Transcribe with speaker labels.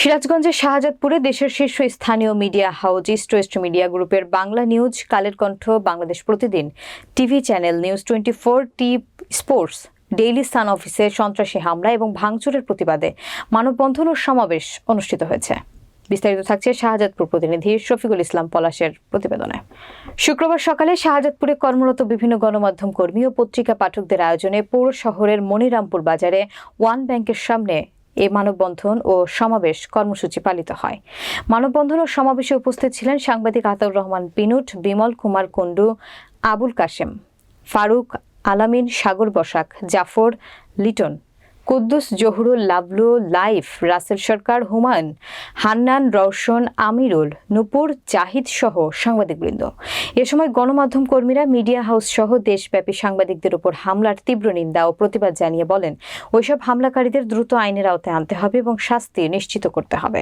Speaker 1: সিরাজগঞ্জের শাহজাদপুরে দেশের শীর্ষ স্থানীয় media house, east west media গ্রুপের Bangla news, Kaler Kantha, Bangladesh Pratidin, TV channel news twenty four, T sports, daily sun অফিসে সন্ত্রাসী হামলা এবং ভাঙচুরের প্রতিবাদে মানববন্ধন ও সমাবেশ অনুষ্ঠিত হয়েছে। বিস্তারিত থাকছে শাহজাদপুর প্রতিনিধি শফিকুল ইসলাম পলাশের প্রতিবেদনে। শুক্রবার সকালে শাহজাদপুরে কর্মরত বিভিন্ন গণমাধ্যম কর্মী ও পত্রিকা পাঠকদের আয়োজনে পৌর শহরের মনিরামপুর বাজারে ওয়ান ব্যাংকের সামনে এ মানববন্ধন ও সমাবেশ কর্মসূচি পালিত হয়। মানববন্ধন ও সমাবেশে উপস্থিত ছিলেন সাংবাদিক আতাউর রহমান পিনুট বিমল কুমার কুণ্ডু, আবুল কাশেম, ফারুক আলামিন, সাগর বসাক, জাফর লিটন কুদ্দুস জহুরুল লাবলু, লাইফ, রাসেল সরকার, হুমায়ুন, হান্নান, রওশন, আমিরুল, নুপুর, জাহিদ সহ সাংবাদিকবৃন্দ। এ সময় গণমাধ্যম কর্মীরা মিডিয়া হাউস সহ দেশব্যাপী সাংবাদিকদের উপর হামলার তীব্র নিন্দা ও প্রতিবাদ জানিয়ে বলেন, ওইসব হামলাকারীদের দ্রুত আইনের আওতায় আনতে হবে এবং শাস্তি নিশ্চিত করতে হবে।